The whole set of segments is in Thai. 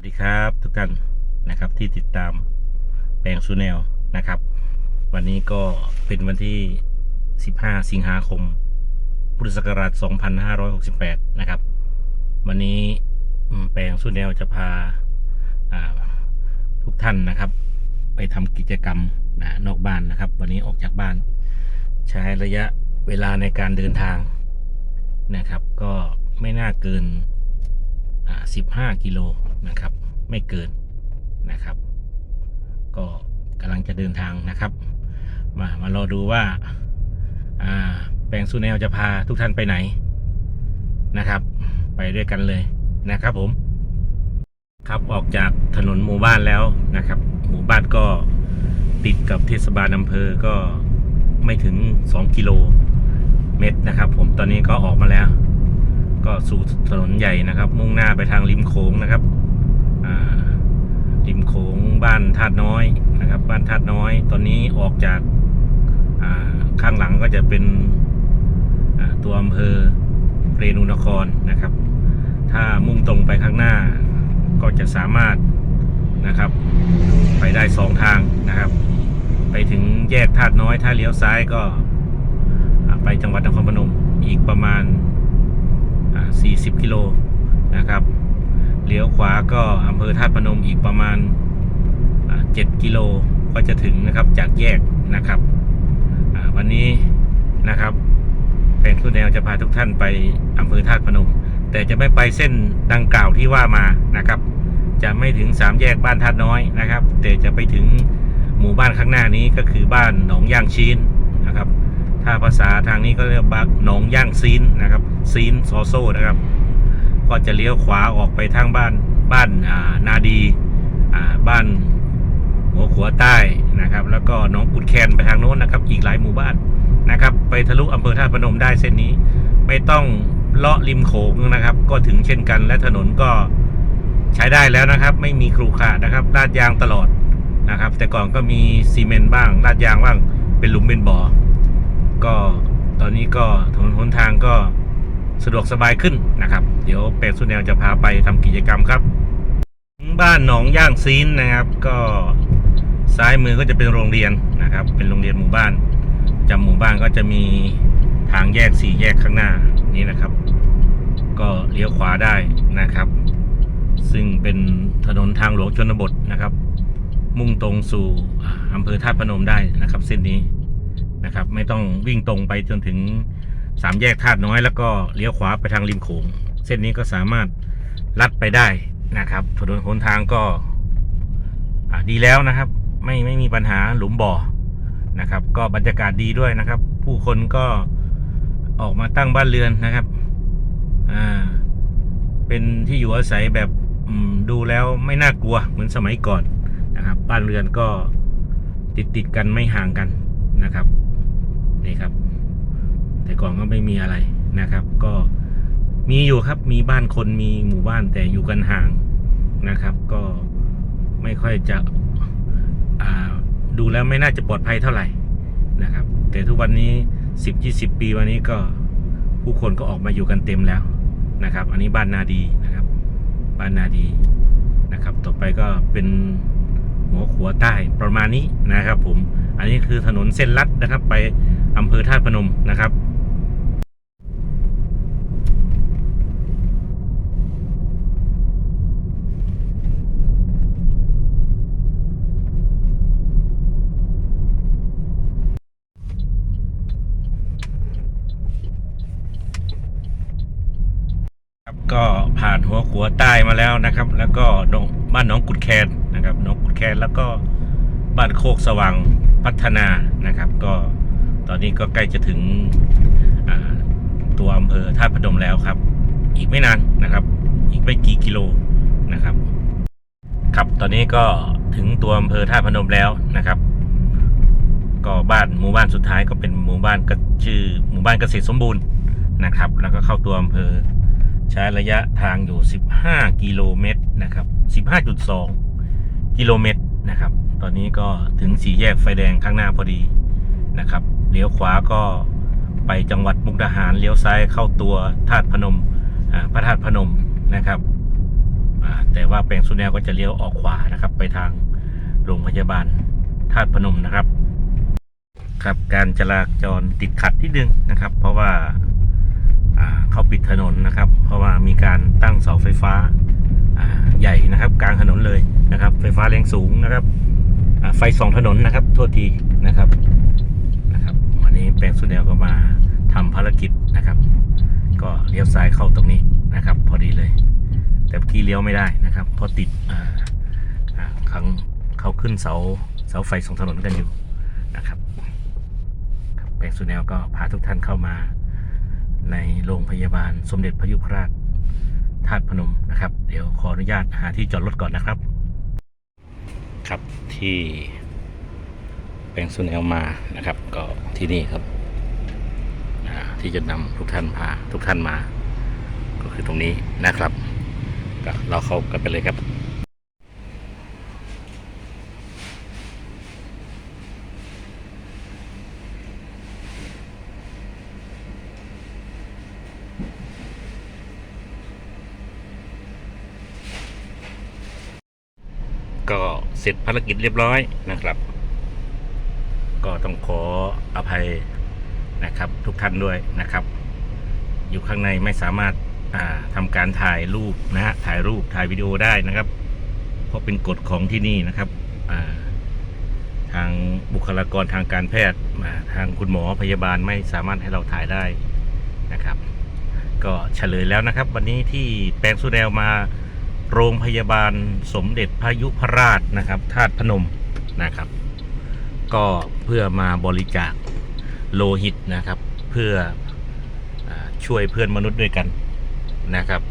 วัสดีครับทุกท่านนะครับที่ติดตามแปลงซูแนลนะครับ วันนี้ก็เป็นวันที่ 15 สิงหาคม พุทธศักราช 2568 นะครับ วันนี้แปลงซูแนลจะพาาทุกท่านนะครับ ไปทำกิจกรรมนะนอกบ้านนะครับ วันนี้ออกจากบ้าน ใช้ระยะเวลาในการเดินทางนะครับ ก็ไม่น่าเกิน 15 กิโล นะครับ ไม่เกินนะครับ ก็กำลังจะเดินทางนะครับ มามารอดูว่าอ่าแปลงซูแนลจะพาทุกท่านไปไหนนะครับ ไปด้วยกันเลยนะครับผม ครับออกจากถนนหมู่บ้านแล้วนะครับ หมู่บ้านก็ติดกับเทศบาลอำเภอก็ไม่ถึง 2 กิโลเมตรนะครับ ผมตอนนี้ก็ออกมาแล้ว ก็สู่ถนนใหญ่นะครับ มุ่งหน้าไปทางริมโขงนะครับ ริมโขงบ้านธาตุน้อยนะครับ บ้านธาตุน้อย ตอนนี้ออกจากาข้างหลังก็จะเป็นตัวอำเภอเรนูนครนะครับ ถ้ามุ่งตรงไปข้างหน้าก็จะสามารถนะครับ ไปได้สองทางนะครับ ไปถึงแยกธาตุน้อย ถ้าเลี้ยวซ้ายก็ไปจังหวัดนครพนมอีกประมาณอ่า40 กิโลนะครับ เลี้ยวขวาก็อำเภอธาตุพนมอีกประมาณ 7 กิโลก็จะถึงนะครับจากแยกนะครับวันนี้นะครับแผนคุณแนวจะพาทุกท่านไปอำเภอธาตุพนม แต่จะไม่ไปเส้นดังกล่าวที่ว่ามานะครับ จะไม่ถึงสามแยกบ้านธาตุน้อยนะครับ แต่จะไปถึงหมู่บ้านข้างหน้านี้ก็คือบ้านหนองย่างชีนนะครับ ถ้าภาษาทางนี้ก็เรียกว่าหนองย่างซีนนะครับซีนซอโซนะครับ ก็จะเลี้ยวขวาออกไปทางบ้านบ้านานาดีาบ้านหัวขัวใต้นะครับ แล้วก็หนองกุดแคนไปทางโน้นนะครับ อีกหลายหมู่บ้านนะครับ ไปทะลุอำเภอท่าพนมได้เส้นนี้ ไม่ต้องเลาะริมโขงนะครับ ก็ถึงเช่นกันและถนนก็ใช้ได้แล้วนะครับ ไม่มีครูขานะครับลาดยางตลอดนะครับ แต่ก่อนก็มีซีเมนต์บ้างลาดยางบ้างเป็นหลุมเป็นบ่อก็ตอนนี้ก็ถนนหนทางก็ สะดวกสบายขึ้นนะครับ เดี๋ยวเป็ดสุนแนวจะพาไปทำกิจกรรมครับบ้านหนองย่างซีนนะครับ ก็ซ้ายมือก็จะเป็นโรงเรียนนะครับ เป็นโรงเรียนหมู่บ้านจำหมู่บ้านก็จะมีทางแยกสี่แยกข้างหน้านี่นะครับ ก็เลี้ยวขวาได้นะครับ ซึ่งเป็นถนนทางหลวงชนบทนะครับ มุ่งตรงสู่อำเภอธาพนมได้นะครับ เส้นนี้นะครับ ไม่ต้องวิ่งตรงไปจนถึง สามแยกธาตุน้อยแล้วก็เลี้ยวขวาไปทางริมโขงเส้นนี้ก็สามารถลัดไปได้นะครับถนนหนทางก็ดีแล้วนะครับ ไม่ไม่มีปัญหาหลุมบ่อนะครับ ก็บรรยากาศดีด้วยนะครับ ผู้คนก็ออกมาตั้งบ้านเรือนนะครับอ่าเป็นที่อยู่อาศัยแบบดูแล้วไม่น่ากลัวเหมือนสมัยก่อนนะครับ บ้านเรือนก็ติดติดกันไม่ห่างกันนะครับนี่ครับ แต่ก่อนก็ไม่มีอะไรนะครับ ก็มีอยู่ครับมีบ้านคนมีหมู่บ้านแต่อยู่กันห่างนะครับ ก็ไม่ค่อยจะดูแล้วไม่น่าจะปลอดภัยเท่าไหร่นะครับ แต่ทุกวันนี้สิบยี่สิบปีวันนี้ก็ผู้คนก็ออกมาอยู่กันเต็มแล้วนะครับ อันนี้บ้านนาดีนะครับ บ้านนาดีนะครับ ต่อไปก็เป็นหัวขัวใต้ประมาณนี้นะครับผม อันนี้คือถนนเส้นลัดนะครับ ไปอำเภอธาตุพนมนะครับก็ผ่าน หัวขัวใต้มาแล้วนะครับ แล้วก็หนองบ้านหนองกุดแคนนะครับหนองกุดแคนแล้วก็บ้านโคกสว่างพัฒนานะครับ ก็ตอนนี้ก็ใกล้จะถึงตัวอำเภอธาพนมแล้วครับ อีกไม่นานนะครับ อีกไม่กี่กิโลนะครับ ครับตอนนี้ก็ถึงตัวอำเภอธาพนมแล้วนะครับ ก็บ้านหมู่บ้านสุดท้ายก็เป็นหมู่บ้านก็ชื่อหมู่บ้านเกษตรสมบูรณ์นะครับ แล้วก็เข้าตัวอำเภอ ใช้ระยะทางอยู่ 15 กิโลเมตรนะครับ 15.2 กิโลเมตรนะครับ ตอนนี้ก็ถึงสี่แยกไฟแดงข้างหน้าพอดีนะครับ เลี้ยวขวาก็ไปจังหวัดมุกดาหาร เลี้ยวซ้ายเข้าตัวธาตุพนมอ่าพระธาตุพนมนะครับอ่าแต่ว่าแปลงสุนแนวก็จะเลี้ยวออกขวานะครับ ไปทางโรงพยาบาลธาตุพนมนะครับ ครับการจราจรติดขัดที่ดึงนะครับ เพราะว่า เขาปิดถนนนะครับ เพราะว่ามีการตั้งเสาไฟฟ้าใหญ่นะครับกลางถนนเลยนะครับ ไฟฟ้าแรงสูงนะครับไฟสองถนนนะครับโทษทีนะครับนะครับ วันนี้แปลงสุแนวก็มาทำภารกิจนะครับ ก็เลี้ยวซ้ายเข้าตรงนี้นะครับ พอดีเลย แต่เมื่อกี้เลี้ยวไม่ได้นะครับ เพราะติดขังเขาขึ้นเสาเสาไฟสองถนนกันอยู่นะครับแปลงสุแนวก็พาทุกท่านเข้ามา ในโรงพยาบาลสมเด็จพระยุพราชธาตุพนมนะครับ เดี๋ยวขออนุญาตหาที่จอดรถก่อนนะครับ ครับที่แปลงสุแนวมานะครับ ก็ที่นี่ครับที่จะนำทุกท่านพาทุกท่านมา ก็คือตรงนี้นะครับ ก็เราเข้ากันไปเลยครับ ก็ เสร็จภารกิจเรียบร้อยนะครับ ก็ต้องขออภัยนะครับ ทุกท่านด้วยนะครับ อยู่ข้างในไม่สามารถาทำการถ่ายรูปนะฮะถ่ายรูปถ่ายวิดีโอได้นะครับ เพราะเป็นกฎของที่นี่นะครับาทางบุคลากรทางการแพทย์าทางคุณหมอพยาบาลไม่สามารถให้เราถ่ายได้นะครับ ก็เฉลยแล้วนะครับ วันนี้ที่แปลงสุแดวมา โรงพยาบาลสมเด็จพระยุพราชนะครับธาตุพนมนะครับ ก็เพื่อมาบริจาคโลหิตนะครับ เพื่ออช่วยเพื่อนมนุษย์ด้วยกันนะครับ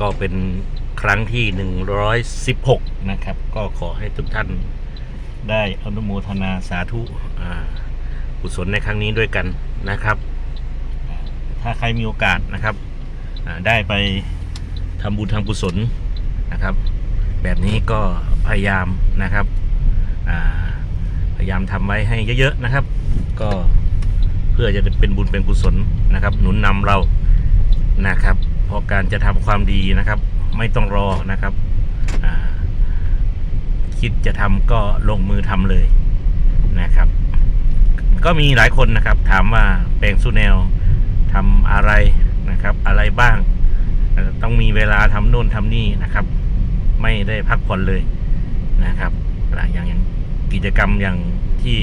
ก็เป็นครั้งที่ 116 นะครับ ก็ขอให้ทุกท่านได้อนุโมทนาสาธุกุศลในครั้งนี้ด้วยกันนะครับ ถ้าใครมีโอกาสนะครับได้ไป ทำบุญทำกุศลนะครับ แบบนี้ก็พยายามนะครับพยายามทำไว้ให้เยอะๆนะครับ ก็เพื่อจะเป็นบุญเป็นกุศลนะครับ หนุนนำเรานะครับ เพราะการจะทำความดีนะครับ ไม่ต้องรอนะครับคิดจะทำก็ลงมือทำเลยนะครับ ก็มีหลายคนนะครับถามว่าแปลงสุแนวทำอะไรนะครับ อะไรบ้าง ต้องมีเวลาทำโน่นทำนี่นะครับ ไม่ได้พักผ่อนเลยนะครับอะอย่างอย่างกิจกรรมอย่างที่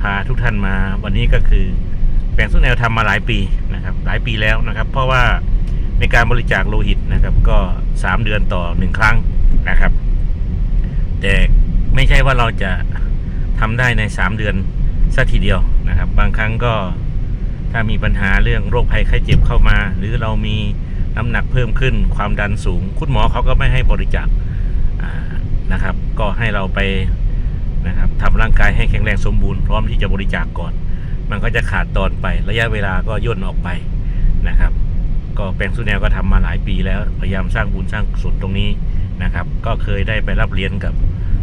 พาทุกท่านมาวันนี้ก็คือแปลงสุนแนวทำมาหลายปีนะครับ หลายปีแล้วนะครับ เพราะว่าในการบริจาคโลหิตนะครับ ก็ 3 เดือนต่อหนึ่งครั้งนะครับ แต่ไม่ใช่ว่าเราจะทำได้ใน 3 เดือนสักทีเดียวนะครับ บางครั้งก็ถ้ามีปัญหาเรื่องโรคภัยไข้เจ็บเข้ามา หรือเรามี น้ำหนักเพิ่มขึ้นความดันสูง คุณหมอเขาก็ไม่ให้บริจาคนะครับ ก็ให้เราไปนะครับทำร่างกายให้แข็งแรงสมบูรณ์พร้อมที่จะบริจาคก่อน มันก็จะขาดตอนไประยะเวลาก็ย่นออกไปนะครับ ก็แปลงสุแนวก็ทำมาหลายปีแล้วพยายามสร้างบุญสร้างกุศลตรงนี้นะครับ ก็เคยได้ไปรับเรียนกับ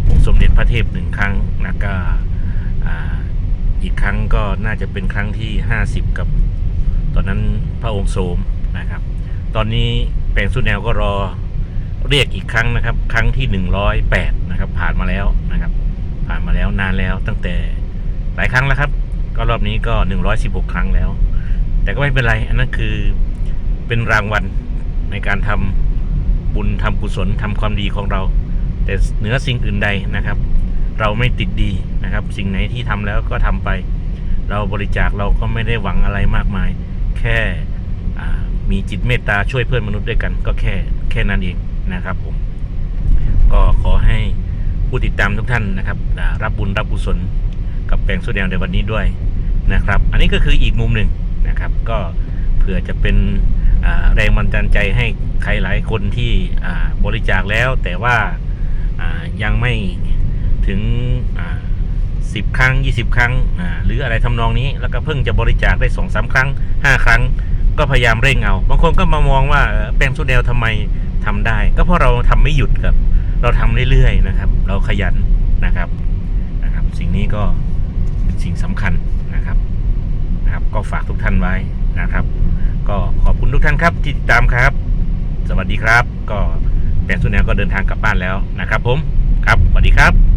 องค์สมเด็จพระเทพหนึ่งครั้งนะก็อีกครั้งก็น่าจะเป็นครั้งที่ 50 กับ ตอนนั้นพระองค์โสมนะครับ ตอนนี้แปลงสุดแนวก็รอเรียกอีกครั้งนะครับ ครั้งที่108นะครับ ผ่านมาแล้วนะครับ ผ่านมาแล้วนานแล้วตั้งแต่หลายครั้งแล้วครับ ก็รอบนี้ก็116ครั้งแล้ว แต่ก็ไม่เป็นไร อันนั้นคือเป็นรางวัลในการทำบุญทำกุศลทำความดีของเรา แต่เหนือสิ่งอื่นใดนะครับ เราไม่ติดดีนะครับ สิ่งไหนที่ทำแล้วก็ทำไป เราบริจาคเราก็ไม่ได้หวังอะไรมากมาย มีจิตเมตตาช่วยเพื่อนมนุษย์ด้วยกัน ก็แค่แค่นั้นเองนะครับผม ก็ขอให้ผู้ติดตามทุกท่านนะครับ รับบุญรับกุศลกับแปลงสุดแดงในวันนี้ด้วยนะครับ อันนี้ก็คืออีกมุมหนึ่งนะครับ ก็เผื่อจะเป็นแรงบันดาลใจให้ใครหลายคนที่บริจาคแล้ว แต่ว่ายังไม่ถึงอ่าสิบครั้งยี่สิบครั้งหรืออะไรทำนองนี้ แล้วก็เพิ่งจะบริจาคได้สองสามครั้งห้าครั้ง ก็พยายามเร่งเอา บางคนก็มามองว่าแปลงสุดแดวทำไมทำได้ ก็เพราะเราทำไม่หยุดครับ เราทำเรื่อยๆนะครับ เราขยันนะครับนะครับ สิ่งนี้ก็เป็นสิ่งสำคัญนะครับนะครับ ก็ฝากทุกท่านไว้นะครับ ก็ขอบคุณทุกท่านครับที่ติดตามครับ สวัสดีครับ ก็แปลงสุแนวก็เดินทางกลับบ้านแล้วนะครับ ผมครับสวัสดีครับ